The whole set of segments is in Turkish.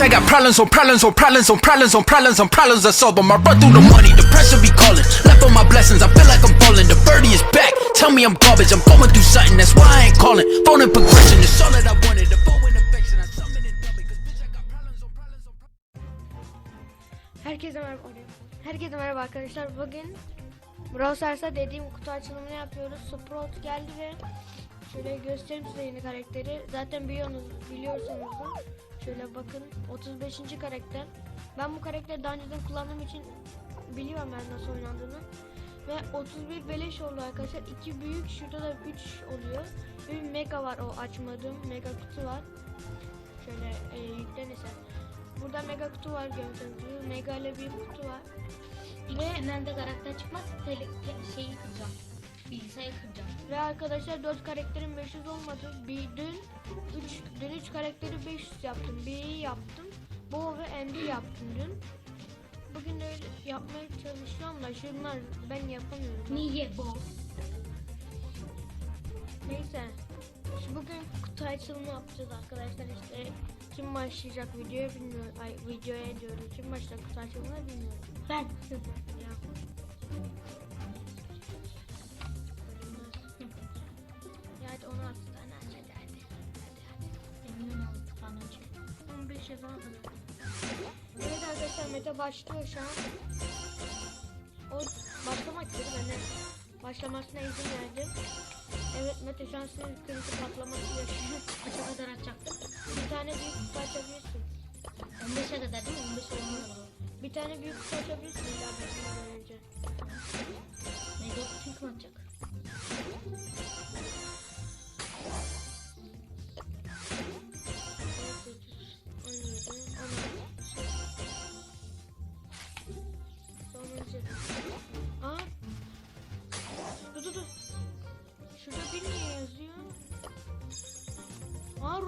I got problems on problems on problems on problems on problems on problems I solve 'em. I run through the money, the pressure be calling. Left on my blessings, I feel like I'm falling. The birdie is back. Tell me I'm garbage, I'm going through something, that's why I ain't calling. Phone and progression, it's all that I wanted. Herkese merhaba. Herkese merhaba arkadaşlar. Bugün Brawl Stars'ta dediğim kutu açılımını yapıyoruz. Sprout geldi ve şöyle göstereyim size yeni karakteri. Zaten biliyorsunuz, biliyorsunuz. Şöyle bakın 35. karakter. Ben bu karakteri daha önceden kullandığım için biliyorum ben nasıl oynandığını. Ve 31 beleş oldu arkadaşlar. 2 büyük, şurada da 3 oluyor. Bir mega var o açmadığım mega kutu var. Şöyle e, yüklenirse. Burada mega kutu var gördüğünüz gibi. Mega ile bir kutu var. Ve, İkisinden de karakter çıkmaz. Tele, şeyi kıracağım. Bilgisayarı kıracağım. ve arkadaşlar 4 karakterin 500 olmadı. Bir dün 3 dün 3 karakteri 500 yaptım. B'yi yaptım. Bo ve Andy yaptım dün. Bugün de öyle yapmaya çalışıyorum da şunlar ben yapamıyorum. Niye bu? Neyse. Şu bugün kutu açılımı yapacağız arkadaşlar işte. Kim başlayacak videoya bilmiyorum. Ay videoya diyorum. Kim başlayacak kutu açılımına bilmiyorum. Ben. Ya Mete başlıyor şu an. O başlamak istedi ben de başlamasına izin verdim. Evet Mete şu an senin krizi patlaması yaşıyor. Kaça kadar açacaktım? Bir tane büyük kutu açabilirsin. 15'e kadar değil mi? 15 olmalı. Bir tane büyük kutu açabilirsin illa başlamadan önce. Mega kutuyu kim atacak?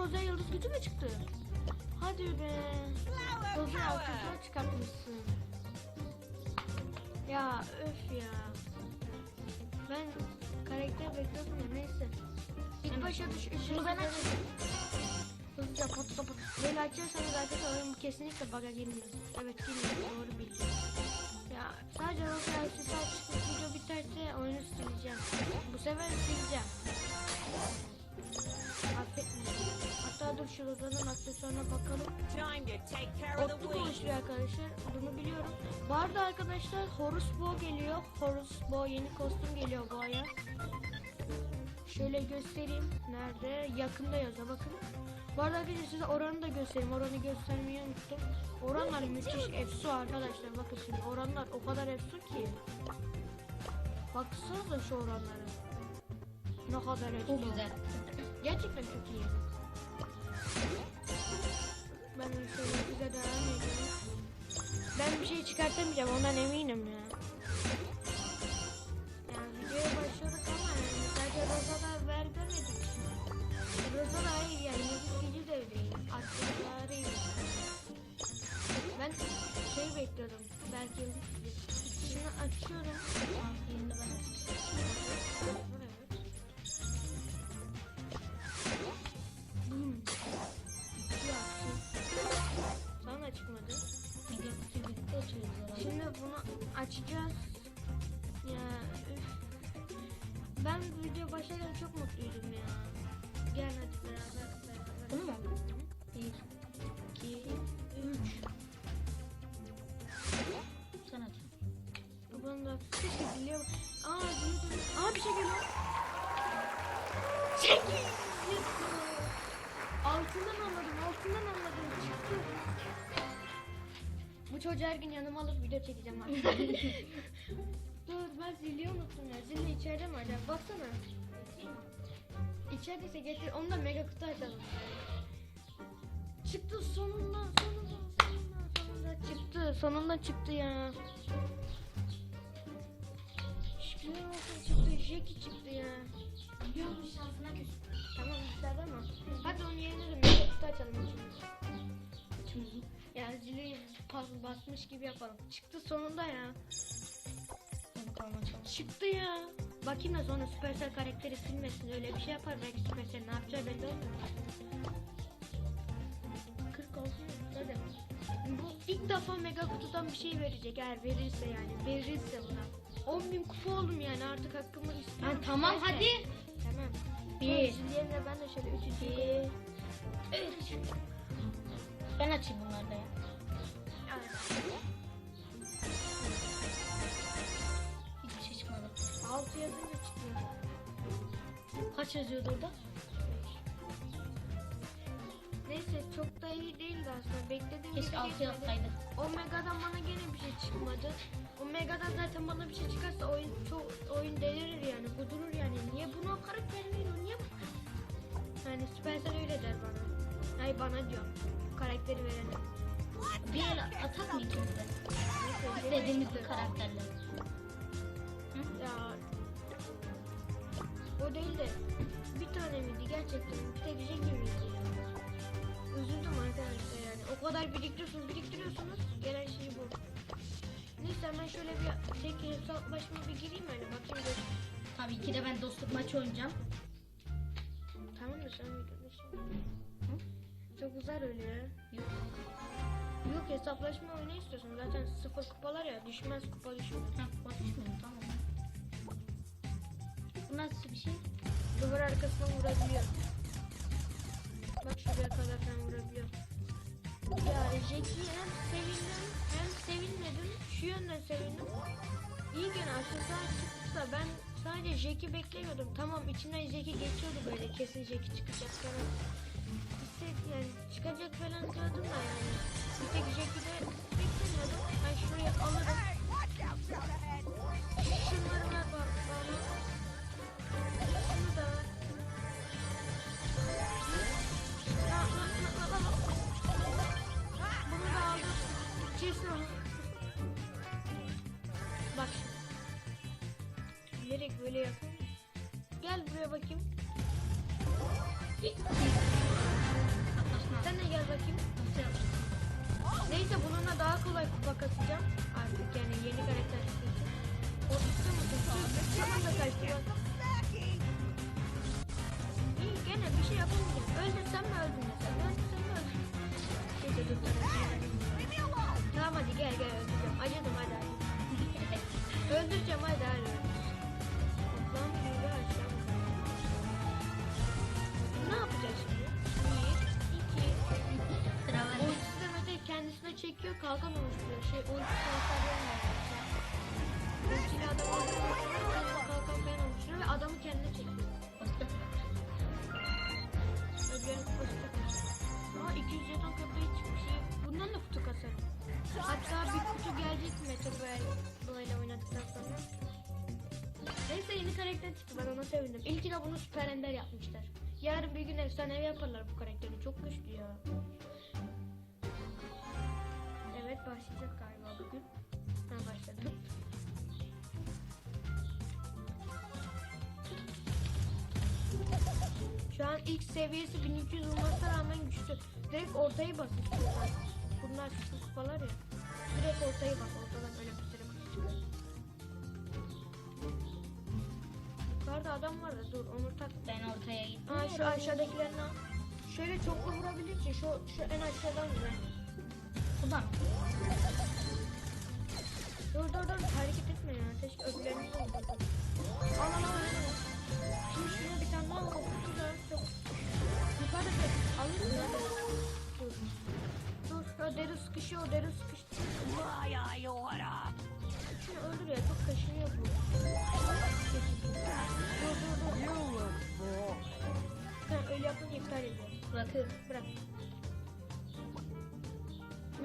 Roza Yıldız gücü mü çıktı? Hadi be. Roza altından çıkartmışsın. Ya öf ya. Ben karakter bekliyordum da neyse. İlk başa düş. Şunu ben açayım. Hızlıca pat pat pat. Böyle açarsanız arkadaşlar oyun kesinlikle bug'a girmiyor. Evet girmiyor doğru bildim. Ya sadece o servis çıkıp video biterse oyunu sileceğim. Bu sefer sileceğim. Affetmeyin. Hatta dur şu Rozan'ın aksesuarına bakalım. Otlu konuşuyor arkadaşlar. Bunu biliyorum. Bu arada arkadaşlar Horus Bo geliyor. Horus Bo yeni kostüm geliyor bu aya. Şöyle göstereyim. Nerede? Yakında yazıyor bakın. Bu arada arkadaşlar size oranı da göstereyim. Oranı göstermeyi unuttum. Oranlar müthiş efsu arkadaşlar. Bakın şimdi oranlar o kadar efsu ki. Baksanıza şu oranlara. Ne kadar efsu. Çok güzel. Gerçekten çok iyi. Size devam ediyorum. Ben bir şey çıkartamayacağım ondan eminim ya. Yani videoya başladık ama yani sadece Roza'da ver demedik. Roza'da hayır yani yıldız gücü de değil. Aksesuarıyım. Ben şey bekliyordum. Belki gücü. Şimdi açıyorum. Aa, ben açayım. Çok mutluydum ya. Gel hadi beraber beraber. Bunu mu? 1, 2, 3. Sen aç. Bunu da keşke biliyor. Aa dün Aa bir şey geliyor. Sekiz. Altından anladım, altından anladım. Çıktı. Bu çocuğu her gün yanıma alıp video çekeceğim artık. Dur ben zilli unuttum ya. Zilli içeride mi acaba? Baksana. İçerideyse getir. Onu da mega kutu açalım. Çıktı sonunda, sonunda, sonunda, sonunda çıktı. Sonunda çıktı ya. Şükürler olsun çıktı. Jackie çıktı ya. Yok şansına küs. Tamam güzel ama. Hadi onun yerine de mega kutu açalım. Yani zili basmış gibi yapalım. Çıktı sonunda ya. Çıktı ya. Bakayım da sonra Supercell karakteri silmesin. Öyle bir şey yapar belki Supercell ne yapacağı belli olmuyor. 40 olsun. Hadi. ilk defa mega kutudan bir şey verecek eğer verirse yani verirse buna. 10 bin kupa oldum yani artık hakkımı istiyorum. Ha, tamam İsterse- hadi. Tamam. Bir. Yerine ben de şöyle üçüncü Bir. Üç. Ben açayım bunları da ya. Kaç yazıyordu orada? Neyse çok da iyi değildi aslında. Beklediğim Keşke gibi altı geçmedi. yapsaydı. Omega'dan bana gene bir şey çıkmadı. Omega'dan zaten bana bir şey çıkarsa oyun çok oyun delirir yani. Kudurur yani. Niye bunu o karakter veriyor? Niye bu? Yani Supercell öyle der bana. Hayır bana diyor. Karakteri verene. Bir el atak mı ikimiz de? İstediğimiz bir karakterle. Ya o değil de bir tane miydi gerçekten bir tek Jackie miydi ya? Üzüldüm arkadaşlar yani o kadar biriktiriyorsunuz biriktiriyorsunuz gelen şey bu. Neyse hemen şöyle bir Jackie hesaplaşma bir gireyim öyle bakayım bir. Tabii ki de ben dostluk maçı oynayacağım. Tamam da sen şimdi. Çok uzar öyle ya. Yok. Yok hesaplaşma oyunu istiyorsun zaten sıfır kupalar ya düşmez kupa düşmez. Ha, konuşmuyorum tamam. Bu nasıl bir şey? Duvar arkasından vurabiliyor. Bak şuraya kadar ben vurabiliyorum. Ya Jack'i hem sevindim hem sevinmedim. Şu yönden sevindim. İyi gene aşağıdan çıktı ben sadece Jack'i beklemiyordum. Tamam içinden Jack'i geçiyordu böyle kesin Jack'i çıkacak falan. İşte yani çıkacak falan diyordum da yani. Bir tek Jack'i de beklemiyordum. Ben şuraya alırım. Şunları böyle yapıyorum. Gel buraya bakayım. Sen de gel bakayım. Neyse bununla daha kolay kupa kasacağım. Artık yani yeni karakter için. O istiyor musun? Tamam da kaçtı. İyi gene bir şey yapamayacağım. Öldürsem mi öldün mesela? Öldürsem mi öldün? Neyse dur. Tamam hadi gel gel öldüreceğim. Acıdım hadi hadi. Öldüreceğim hadi hadi. Çekiyor kalkan oluşturuyor. Şey ultisi hasar vermiyor. Ultiyle adam. Kendine kalkan falan oluşturuyor ve adamı kendine çekiyor. Çok güzel. Aa 200 jeton köpeği çıkmış. Bundan da kutu kasarım. Hatta bir kutu gelecek Mete böyle oynadıktan sonra. Neyse yeni karakter çıktı ben ona sevindim. İlk de bunu süper ender yapmışlar. Yarın bir gün efsanevi yaparlar bu karakteri. Çok güçlü ya. Başlayacak galiba bugün. Ha başladı. Şu an ilk seviyesi 1200 olmasına rağmen güçlü. Direkt ortayı bas istiyorsan. Bunlar sıfır kupalar ya. Direkt ortayı bas. Ortadan öyle bitirip. Yukarıda adam var da dur onu tak. Ben ortaya gittim. Aa şu aşağıdakilerini al. Şöyle çoklu vurabilirsin. Şu, şu en aşağıdan güzel. Ulan. Dur dur dur hareket etme ya. Keşke öbürlerini vurdurdum. Al al al. al. Şimdi şuna bir tane daha vur. Güzel çok. Yukarıda bir alırsın hadi. Dur. Dur. O deri sıkışıyor. O deri sıkıştı. Şunu öldür ya. Çok kaşınıyor bu. Dur dur dur. Ha, öyle yapınca iptal ediyor. Bırakıyorum. Bırak.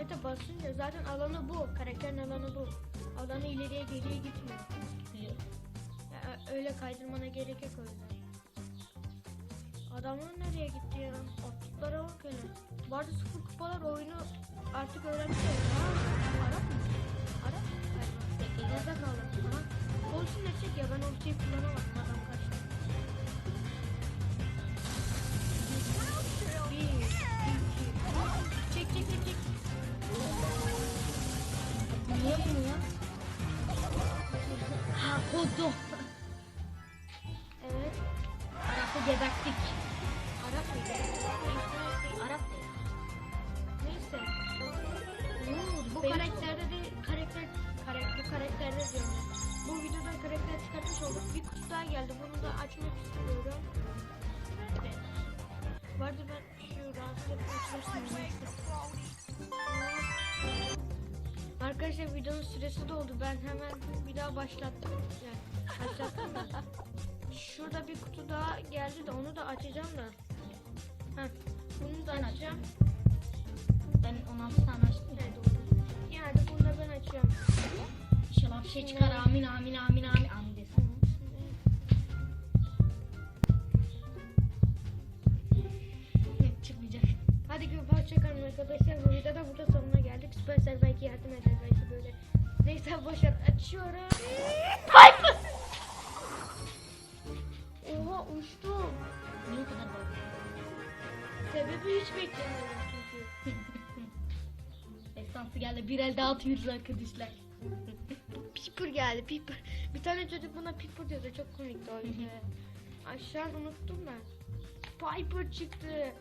Mete basınca zaten alanı bu. Karakterin alanı bu. Alanı ileriye geriye gitmiyor. Ya, öyle kaydırmana gerek yok yüzden. Adamlar nereye gitti ya? Attıklara bak hele. Bu arada sıfır kupalar oyunu artık öğrenmişler. Ha, Arap mı? Arap mı? Galiba. Nerede kaldı? Aha. Polisi ne çek ya ben o şeyi kullanamadım adam olduk. Bir kutu daha geldi. Bunu da açmak istiyorum. Evet. Vardı ben şu rahatsız etmek Arkadaşlar videonun süresi doldu. Ben hemen bir daha başlattım. Yani başlattım da. Şurada bir kutu daha geldi de onu da açacağım da. Heh, bunu da aç. açacağım. Ben 16 tane açtım. Evet, doğru. Yani bunu da ben açıyorum. İnşallah bir şey çıkar. Amin amin amin amin. Arkadaşlar. Bu videoda burada sonuna geldik. Supercell belki yardım eder belki böyle. Neyse boşver açıyorum. Piper! Oha uçtum. Niye kadar bak? Sebebi hiç beklemiyordum çünkü. Esansı geldi. Bir el dağıtıyoruz arkadaşlar. Piper geldi Piper. Bir tane çocuk buna Piper diyordu. Çok komikti o yüzden. Aşağı unuttum ben. Piper çıktı.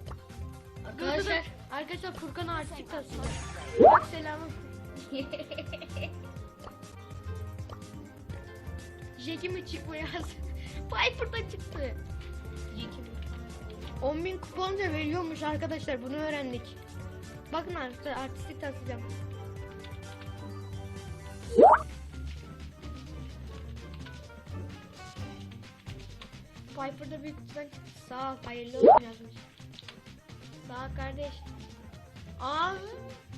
Arkadaşlar. Arkadaşlar Furkan artık tasıyor. Bak selamım. Jackie mi çıkmıyor? Piper da çıktı. 10.000 kupon da veriyormuş arkadaşlar bunu öğrendik. Bakın arkadaşlar artistik taslayacağım. Piper'da büyük çıktı. Sağ ol hayırlı olsun yazmış. Ol kardeş. Aa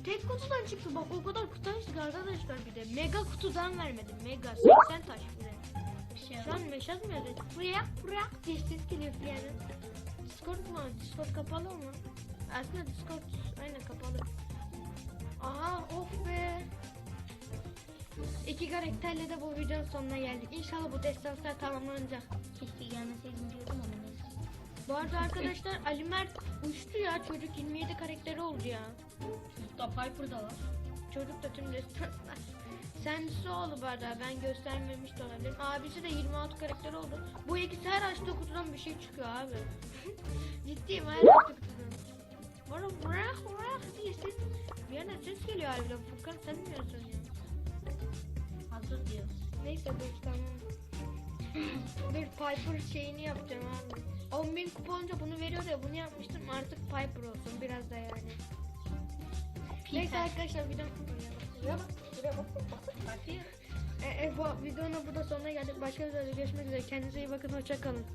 tek kutudan çıktı bak o kadar kutu açtık arkadaşlar bir de. Mega kutudan vermedim. Mega 80 taş de. Bir şey mesaj mı yazıyor? Buraya buraya diye ses geliyor yani. Discord mu? Discord kapalı mı? Aslında Discord aynen kapalı. Aha of be. İki karakterle de bu videonun sonuna geldik. İnşallah bu destanslar tamamlanacak. Keşke gelmeseydim diyordum ama. Bu arada arkadaşlar Ali Mert uçtu ya. Çocuk 27 karakteri oldu ya. Piper da var. Çocuk da tüm destanslar. Sendisi bu arada. Ben göstermemiş de olabilirim. Abisi de 26 karakter oldu. Bu ikisi her açtığı kutudan bir şey çıkıyor abi. Ciddiyim her açtığı kutudan. Bana bırak bırak diye ses. Bir yana ses geliyor harbiden. Furkan sen mi yazıyorsun ya? Hazır diyor. Neyse dur tamam. dur Piper şeyini yapacağım abi. 10.000 kuponca bunu veriyor ya bunu yapmıştım artık Piper olsun biraz da yani. Neyse arkadaşlar videom... Buraya bak, buraya bak, bak. E, e, bu videonun burada sonuna geldik. Başka videoda görüşmek üzere. Kendinize iyi bakın. Hoşça kalın.